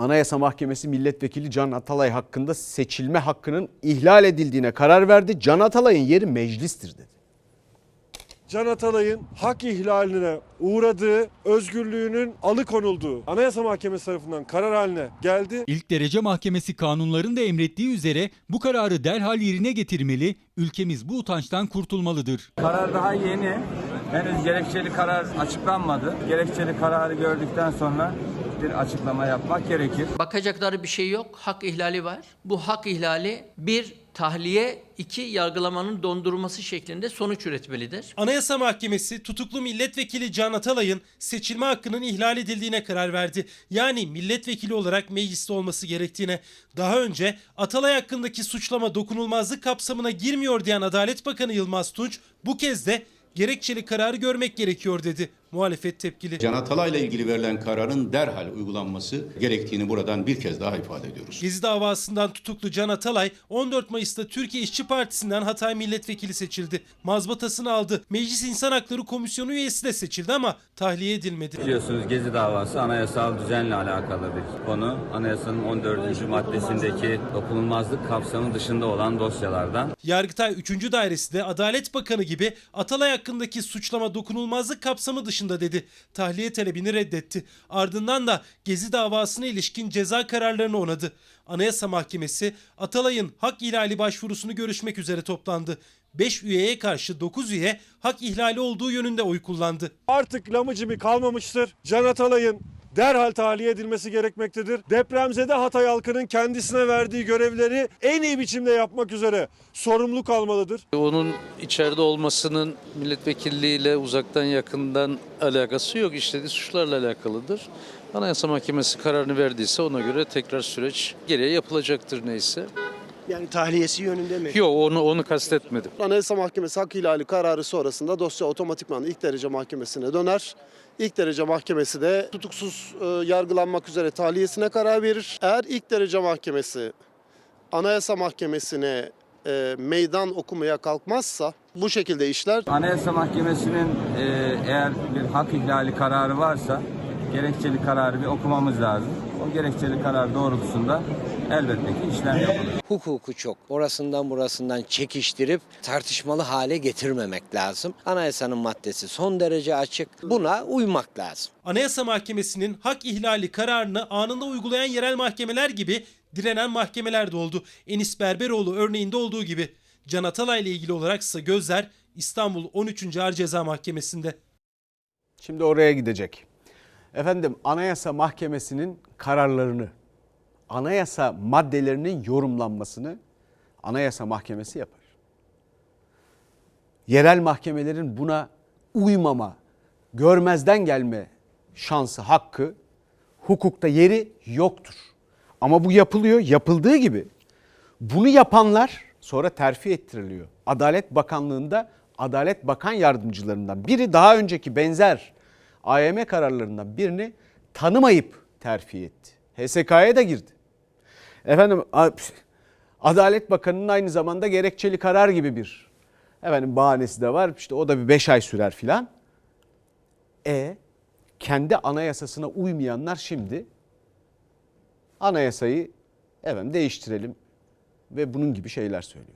Anayasa Mahkemesi Milletvekili Can Atalay hakkında seçilme hakkının ihlal edildiğine karar verdi. Can Atalay'ın yeri meclistir dedi. Can Atalay'ın hak ihlaline uğradığı, özgürlüğünün alıkonulduğu Anayasa Mahkemesi tarafından karar haline geldi. İlk derece mahkemesi kanunların da emrettiği üzere bu kararı derhal yerine getirmeli, ülkemiz bu utançtan kurtulmalıdır. Karar daha yeni. Henüz gerekçeli karar açıklanmadı. Gerekçeli kararı gördükten sonra bir açıklama yapmak gerekir. Bakacakları bir şey yok. Hak ihlali var. Bu hak ihlali bir tahliye, iki yargılamanın dondurulması şeklinde sonuç üretmelidir. Anayasa Mahkemesi tutuklu milletvekili Can Atalay'ın seçilme hakkının ihlal edildiğine karar verdi. Yani milletvekili olarak mecliste olması gerektiğine. Daha önce Atalay hakkındaki suçlama dokunulmazlık kapsamına girmiyor diyen Adalet Bakanı Yılmaz Tunç bu kez de gerekçeli kararı görmek gerekiyor dedi. Muhalefet tepkili. Can Atalay'la ilgili verilen kararın derhal uygulanması gerektiğini buradan bir kez daha ifade ediyoruz. Gezi davasından tutuklu Can Atalay 14 Mayıs'ta Türkiye İşçi Partisi'nden Hatay milletvekili seçildi. Mazbatasını aldı. Meclis İnsan Hakları Komisyonu üyesi de seçildi ama tahliye edilmedi. Biliyorsunuz Gezi davası anayasal düzenle alakalı bir konu. Anayasanın 14. maddesindeki dokunulmazlık kapsamı dışında olan dosyalardan. Yargıtay 3. Dairesi de Adalet Bakanı gibi Atalay hakkındaki suçlama dokunulmazlık kapsamı dışında dedi. Tahliye talebini reddetti. Ardından da Gezi davasına ilişkin ceza kararlarını onadı. Anayasa Mahkemesi Atalay'ın hak ihlali başvurusunu görüşmek üzere toplandı. 5 üyeye karşı 9 üye hak ihlali olduğu yönünde oy kullandı. Artık lamıcımı kalmamıştır. Can Atalay'ın derhal tahliye edilmesi gerekmektedir. Depremzede Hatay halkının kendisine verdiği görevleri en iyi biçimde yapmak üzere sorumluluk almalıdır. Onun içeride olmasının milletvekilliğiyle uzaktan yakından alakası yok. İşlediği suçlarla alakalıdır. Anayasa Mahkemesi kararını verdiyse ona göre tekrar süreç geriye yapılacaktır neyse. Yani tahliyesi yönünde mi? Yok onu onu kastetmedim. Anayasa Mahkemesi hak ihlali kararı sonrasında dosya otomatikman ilk derece mahkemesine döner. İlk derece mahkemesi de tutuksuz e, yargılanmak üzere tahliyesine karar verir. Eğer ilk derece mahkemesi Anayasa Mahkemesi'ne e, meydan okumaya kalkmazsa bu şekilde işler Anayasa Mahkemesi'nin e, eğer bir hak ihlali kararı varsa gerekçeli kararı bir okumamız lazım. O gerekçeli karar doğrultusunda elbette ki işlem yapılır. hukuku çok orasından burasından çekiştirip tartışmalı hale getirmemek lazım. Anayasanın maddesi son derece açık. Buna uymak lazım. Anayasa Mahkemesi'nin hak ihlali kararını anında uygulayan yerel mahkemeler gibi direnen mahkemeler de oldu. Enis Berberoğlu örneğinde olduğu gibi. Can Atalay ile ilgili olaraksa gözler İstanbul 13. Ağır Ceza Mahkemesi'nde. Şimdi oraya gidecek. Efendim Anayasa Mahkemesi'nin kararlarını, anayasa maddelerinin yorumlanmasını Anayasa Mahkemesi yapar. Yerel mahkemelerin buna uymama, görmezden gelme şansı, hakkı, hukukta yeri yoktur. Ama bu yapılıyor, yapıldığı gibi bunu yapanlar sonra terfi ettiriliyor. Adalet Bakanlığı'nda Adalet Bakan Yardımcılarından biri daha önceki benzer AYM kararlarından birini tanımayıp terfi etti. HSK'ya da girdi. Efendim Adalet Bakanı'nın aynı zamanda gerekçeli karar gibi bir efendim bahanesi de var. İşte o da bir 5 ay sürer filan. E kendi anayasasına uymayanlar şimdi anayasayı efendim değiştirelim ve bunun gibi şeyler söylüyor.